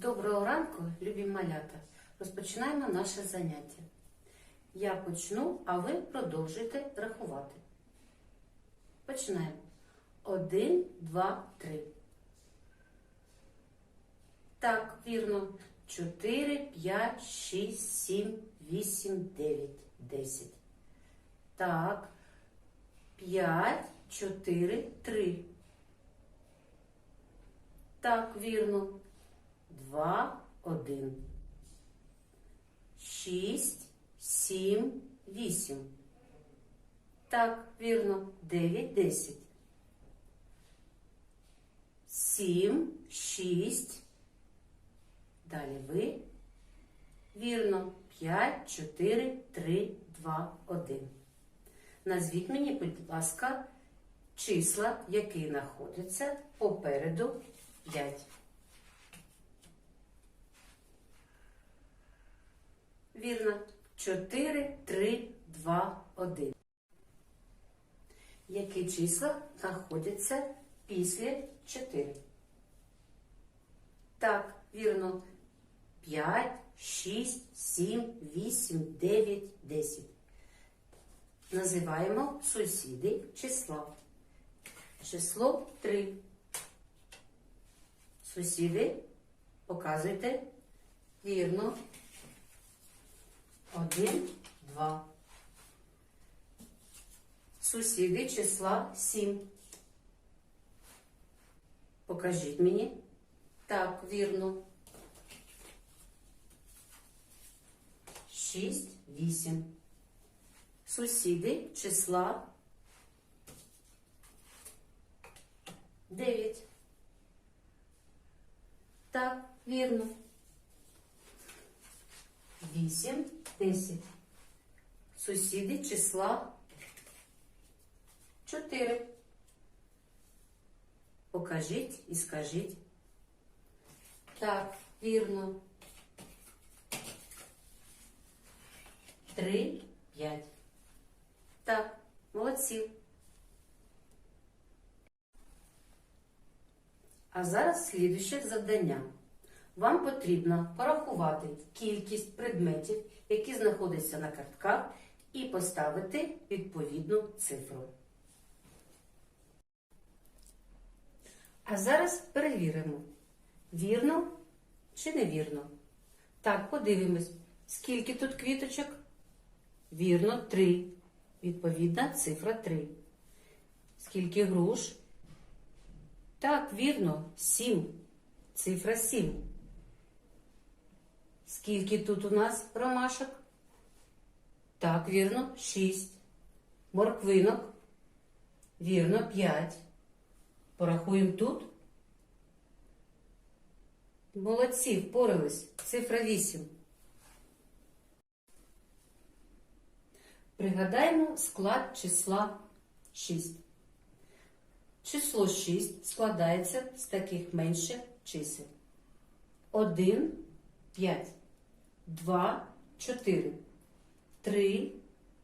Доброго ранку, любі малята. Розпочинаємо наше заняття. Я почну, а ви продовжуйте рахувати. Починаємо. Один, два, три. Так, вірно. Чотири, п'ять, шість, сім, вісім, дев'ять, десять. Так. П'ять, чотири, три. Так, вірно. Два, один. Шість, сім, вісім. Так, вірно. Дев'ять, десять. Сім, шість. Далі ви. Вірно. П'ять, чотири, три, два, один. Назвіть мені, будь ласка, числа, які знаходяться попереду 5. Вірно. 4, 3, 2, 1. Які числа знаходяться після 4? Так, вірно. 5, 6, 7, 8, 9, 10. Називаємо сусіди числа. Число 3. Сусіди, показуйте. Вірно. Один, два. Сусіди числа сім. Покажіть мені. Так, вірно. Шість, вісім. Сусіди числа дев'ять. Так, вірно. Вісім, десять. Сусіди числа чотири. Покажіть і скажіть. Так, вірно. Три, п'ять. Так, молодці. А зараз слідуще завдання. Вам потрібно порахувати кількість предметів, які знаходяться на картках, і поставити відповідну цифру. А зараз перевіримо, вірно чи невірно. Так, подивимось, скільки тут квіточок? Вірно, три. Відповідна цифра 3. Скільки груш? Так, вірно, 7. Цифра 7. Скільки тут у нас ромашок? Так, вірно, 6. Морквинок? Вірно, 5. Порахуємо тут. Молодці, впорались. Цифра 8. Пригадаємо склад числа 6. Число 6 складається з таких менших чисел. 1, 5, 2, 4, 3,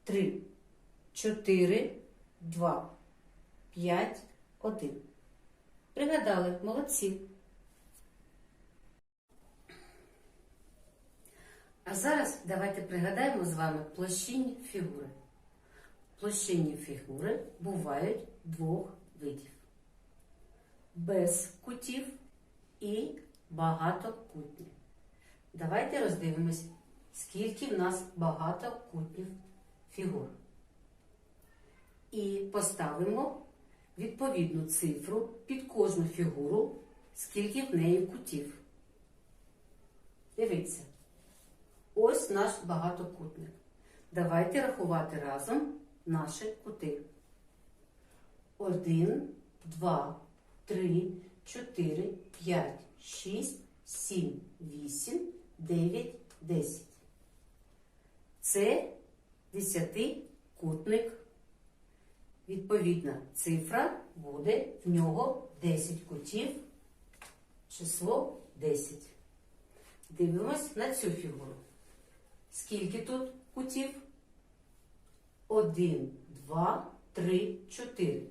3, 4, 2, 5, 1. Пригадали, молодці. А зараз давайте пригадаємо з вами площинні фігури. Площинні фігури бувають двох видів: без кутів і багатокутні. Давайте роздивимось, скільки в нас багато багатокутніх фігур. І поставимо відповідну цифру під кожну фігуру, скільки в неї кутів. Дивіться. Ось наш багатокутник. Давайте рахувати разом наші кути. Один, два, три, чотири, п'ять, шість, сім, вісім, дев'ять, десять. Це десятикутник. Відповідна цифра буде в нього 10 кутів, число 10. Дивимось на цю фігуру. Скільки тут кутів? Один, два, три, чотири.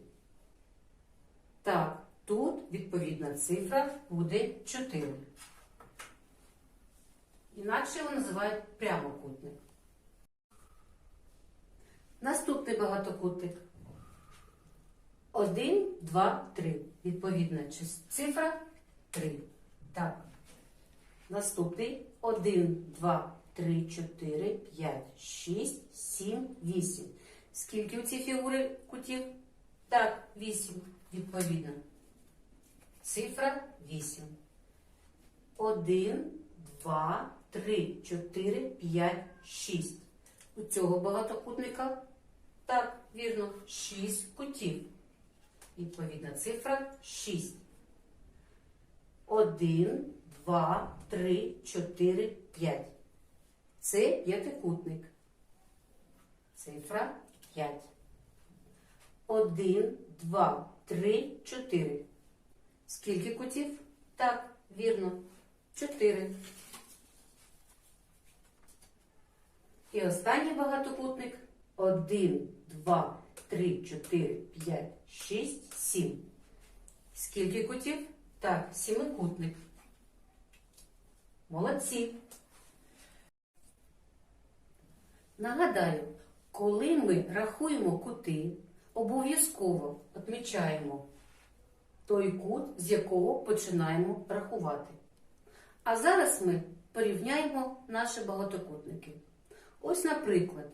Так, тут відповідна цифра буде 4. Інакше його називають прямокутник. Наступний багатокутник. 1, 2, 3. Відповідна цифра 3. Так. Наступний 1, 2, 3, 4, 5, 6, 7, 8. Скільки у цій фігури кутів? Так, 8. Відповідно. Цифра 8. 1, 2, 3, 4, 5, 6. У цього багатокутника так, вірно, 6 кутів. Відповідна цифра 6. 1, 2, 3, 4, 5. Це п'ятикутник. Цифра 5. 1, 2, 3, 4. Скільки кутів? Так, вірно. 4. І останній багатокутник 1, 2, 3, 4, 5, 6, 7. Скільки кутів? Так, сімикутник. Молодці. Нагадаю, коли ми рахуємо кути, обов'язково відмічаємо той кут, з якого починаємо рахувати. А зараз ми порівняємо наші багатокутники. Ось, наприклад,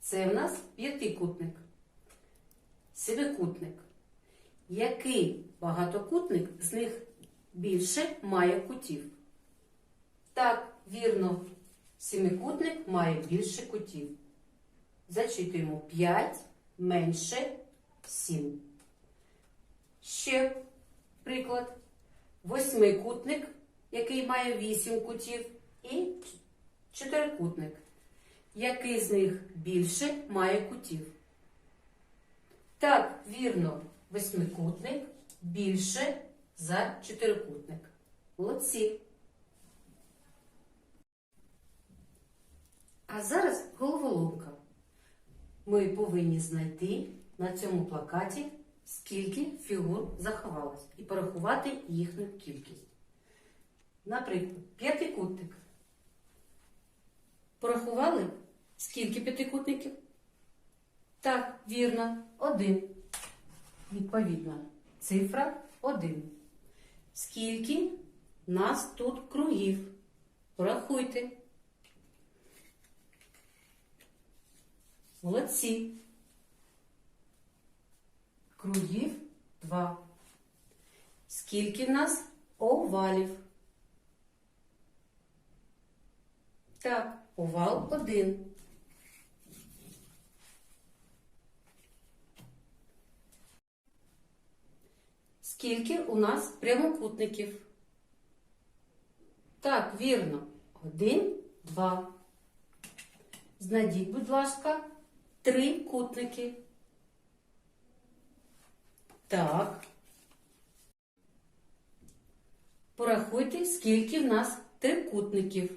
це в нас п'ятикутник, семикутник. Який багатокутник з них більше має кутів? Так, вірно, семикутник має більше кутів. Зачитуємо 5 менше 7. Ще приклад. Восьмикутник, який має 8 кутів, і чотирикутник. Який з них більше має кутів? Так, вірно, восьмикутник більше за чотирикутник. Молодці. А зараз головоломка. Ми повинні знайти на цьому плакаті, скільки фігур заховалось, і порахувати їхню кількість. Наприклад, п'ятикутник. Порахували? Скільки п'ятикутників? Так, вірно, один. Відповідно, цифра один. Скільки нас тут кругів? Порахуйте. Молодці. Кругів два. Скільки в нас овалів? Так, овал один. Скільки у нас прямокутників? Так, вірно. Один, два. Знайдіть, будь ласка, три кутники. Так. Порахуйте, скільки в нас трикутників.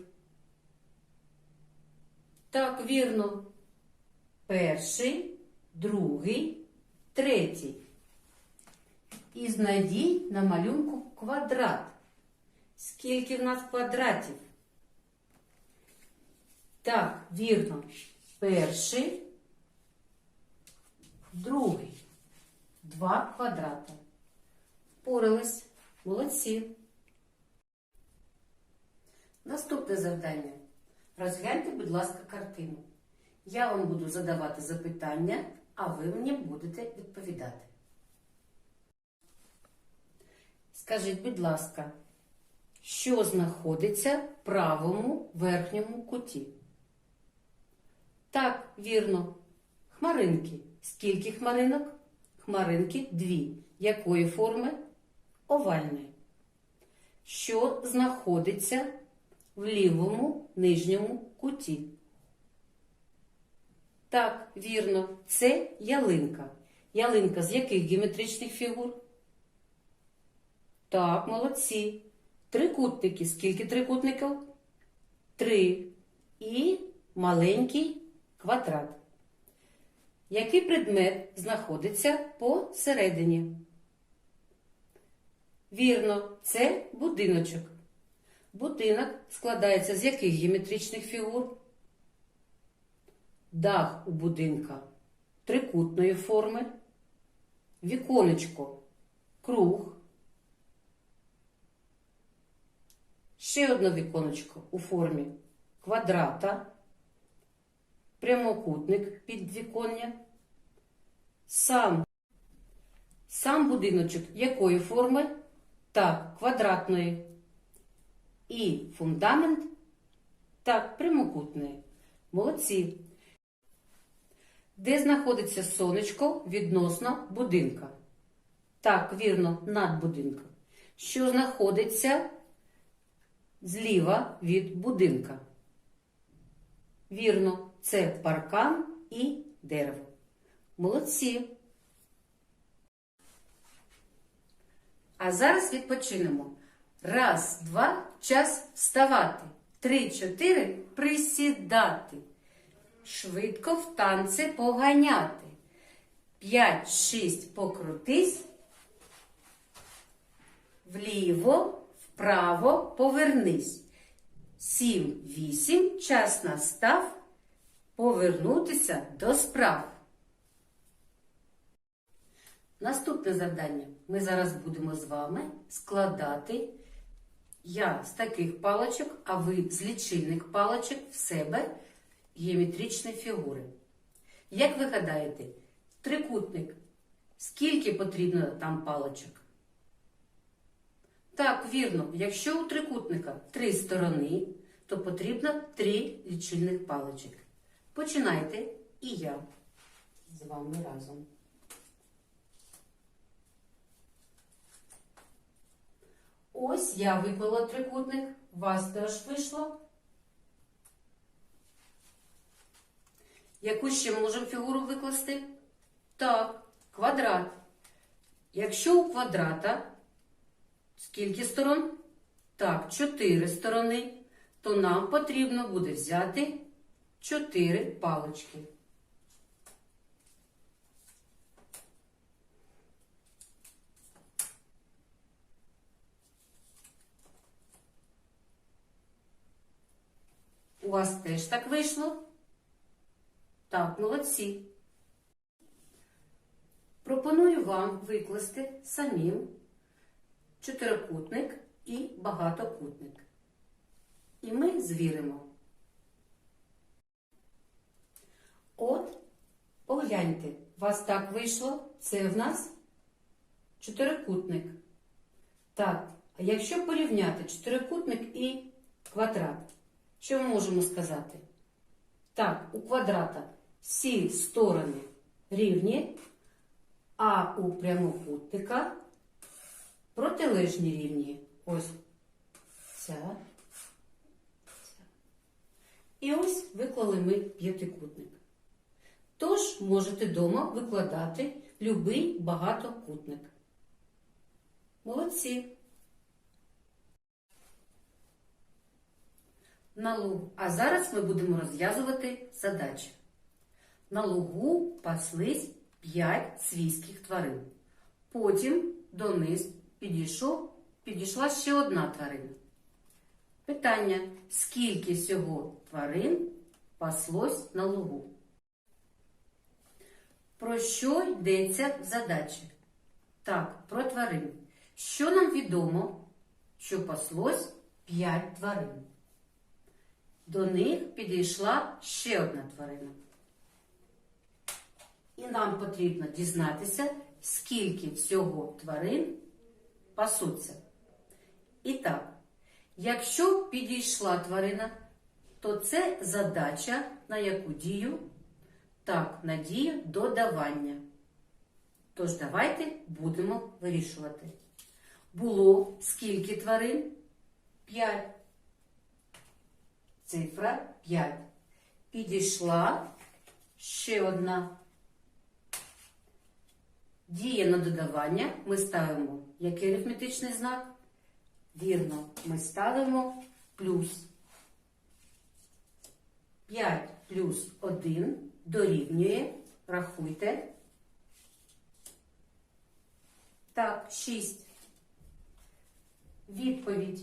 Так, вірно. Перший, другий, третій. І знайдіть на малюнку квадрат. Скільки в нас квадратів? Так, вірно. Перший, другий. Два квадрата. Порались. Молодці. Наступне завдання. Розгляньте, будь ласка, картину. Я вам буду задавати запитання, а ви мені будете відповідати. Скажіть, будь ласка, що знаходиться в правому верхньому куті? Так, вірно. Хмаринки. Скільки хмаринок? Хмаринки дві. Якої форми? Овальної. Що знаходиться в лівому нижньому куті? Так, вірно, це ялинка. Ялинка з яких геометричних фігур? Так, молодці. Трикутники. Скільки трикутників? Три. І маленький квадрат. Який предмет знаходиться посередині? Вірно, це будиночок. Будинок складається з яких геометричних фігур? Дах у будинка трикутної форми, віконечко круг, ще одне віконечко у формі квадрата, прямокутник під віконня, сам, сам будиночок якої форми? Так, квадратної. І фундамент так, прямокутний. Молодці. Де знаходиться сонечко відносно будинка? Так, вірно, над будинком. Що знаходиться зліва від будинка? Вірно, це паркан і дерево. Молодці. А зараз відпочинемо. Раз, два, час вставати. Три, чотири присідати. Швидко в танці поганяти. П'ять, шість покрутись. Вліво, вправо повернись. Сім, вісім, час настав повернутися до справ. Наступне завдання. Ми зараз будемо з вами складати я з таких паличок, а ви з лічильних паличок в себе геометричні фігури. Як ви гадаєте, трикутник, скільки потрібно там паличок? Так, вірно, якщо у трикутника три сторони, то потрібно три лічильних паличок. Починайте і я з вами разом. Ось я виклала трикутник, у вас теж вийшло. Яку ще можемо фігуру викласти? Так, квадрат. Якщо у квадрата скільки сторон? Так, чотири сторони, то нам потрібно буде взяти чотири палички. У вас теж так вийшло? Так, молодці. Пропоную вам викласти самим чотирикутник і багатокутник. І ми звіримо. От, погляньте, у вас так вийшло. Це в нас чотирикутник. Так, а якщо порівняти чотирикутник і квадрат, що ми можемо сказати? Так, у квадрата всі сторони рівні, а у прямокутника протилежні рівні. Ось ця. І ось виклали ми п'ятикутник. Тож можете вдома викладати любий багатокутник. Молодці! на луг. А зараз ми будемо розв'язувати задачі. На лугу паслись 5 свійських тварин. Потім дониз підійшов, підійшла ще одна тварина. Питання: скільки всього тварин паслось на лугу? Про що йдеться в задачі? Так, про тварин. Що нам відомо, що паслось 5 тварин? До них підійшла ще одна тварина. І нам потрібно дізнатися, скільки всього тварин пасуться. І так, якщо підійшла тварина, то це задача на яку дію? Так, на дію додавання. Тож, давайте будемо вирішувати. Було скільки тварин? П'ять цифра 5. Підійшла ще одна. Дія на додавання ми ставимо який арифметичний знак? Вірно, ми ставимо плюс. 5 плюс 1 дорівнює, рахуйте. Так, 6. Відповідь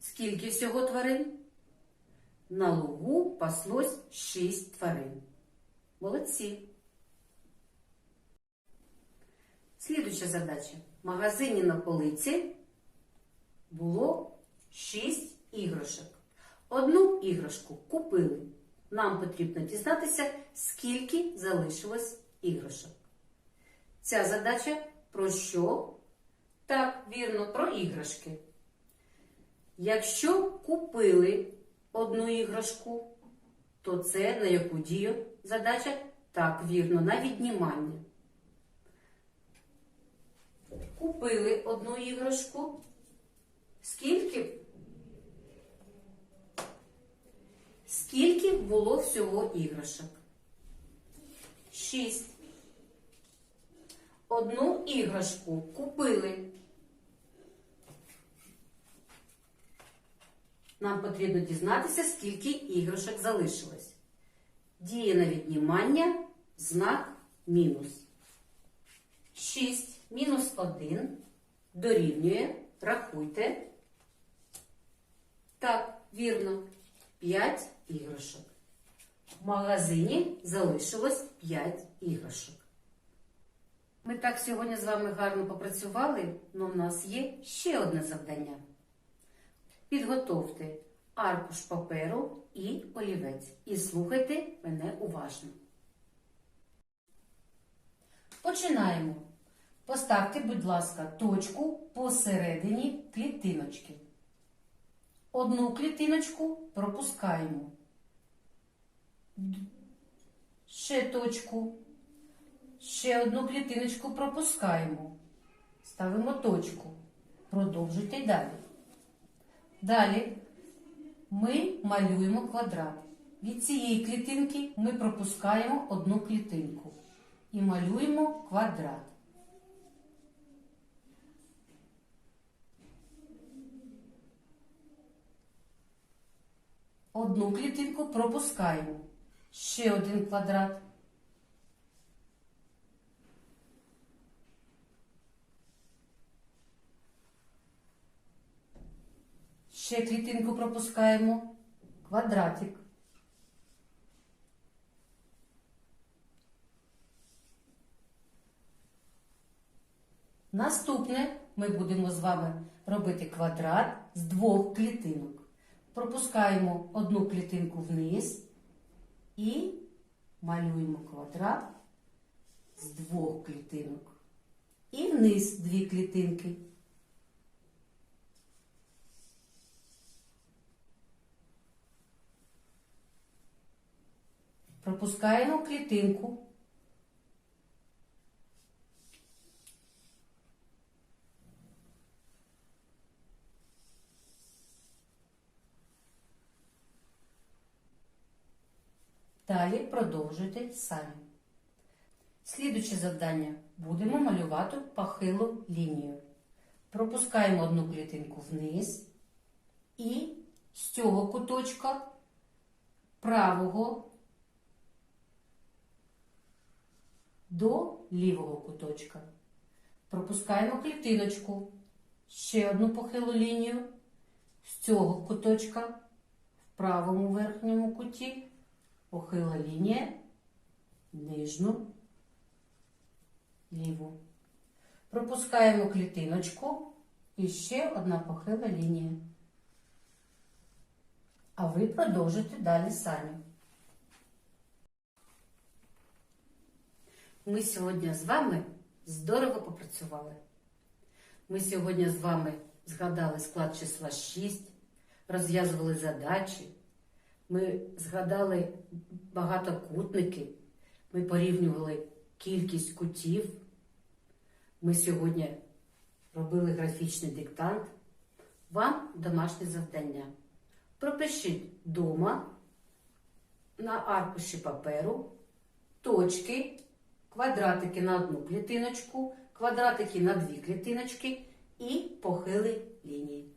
Скільки всього тварин? На лугу паслось шість тварин. Молодці. Слідуюча задача. В магазині на полиці було шість іграшок. Одну іграшку купили. Нам потрібно дізнатися, скільки залишилось іграшок. Ця задача про що? Так, вірно, про іграшки. Якщо купили одну іграшку, то це на яку дію задача? Так, вірно, на віднімання. Купили одну іграшку. Скільки? Скільки було всього іграшок? Шість. Одну іграшку купили. Нам потрібно дізнатися, скільки іграшок залишилось. Діє на віднімання знак мінус. 6 мінус 1 дорівнює, рахуйте. Так, вірно, 5 іграшок. В магазині залишилось 5 іграшок. Ми так сьогодні з вами гарно попрацювали, але в нас є ще одне завдання. Підготовте аркуш паперу і олівець. І слухайте мене уважно. Починаємо. Поставте, будь ласка, точку посередині клітиночки. Одну клітиночку пропускаємо. Ще точку. Ще одну клітиночку пропускаємо. Ставимо точку. Продовжуйте далі. Далі ми малюємо квадрат. Від цієї клітинки ми пропускаємо одну клітинку і малюємо квадрат. Одну клітинку пропускаємо. Ще один квадрат. Ще клітинку пропускаємо. Квадратик. Наступне ми будемо з вами робити квадрат з двох клітинок. Пропускаємо одну клітинку вниз і малюємо квадрат з двох клітинок. І вниз дві клітинки. Пропускаємо клітинку. Далі продовжуйте самі. Слідуче завдання. Будемо малювати похилу лінію. Пропускаємо одну клітинку вниз і з цього куточка правого до лівого куточка. Пропускаємо клітиночку. Ще одну похилу лінію. З цього куточка в правому верхньому куті похила лінія, нижню, ліву. Пропускаємо клітиночку і ще одна похила лінія. А ви продовжуйте далі самі. Ми сьогодні з вами здорово попрацювали. Ми сьогодні з вами згадали склад числа 6, розв'язували задачі. Ми згадали багатокутники, ми порівнювали кількість кутів. Ми сьогодні робили графічний диктант. Вам домашнє завдання. Пропишіть вдома на аркуші паперу точки, квадратики на одну клітиночку, квадратики на дві клітиночки і похили лінії.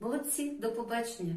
Молодці, до побачення!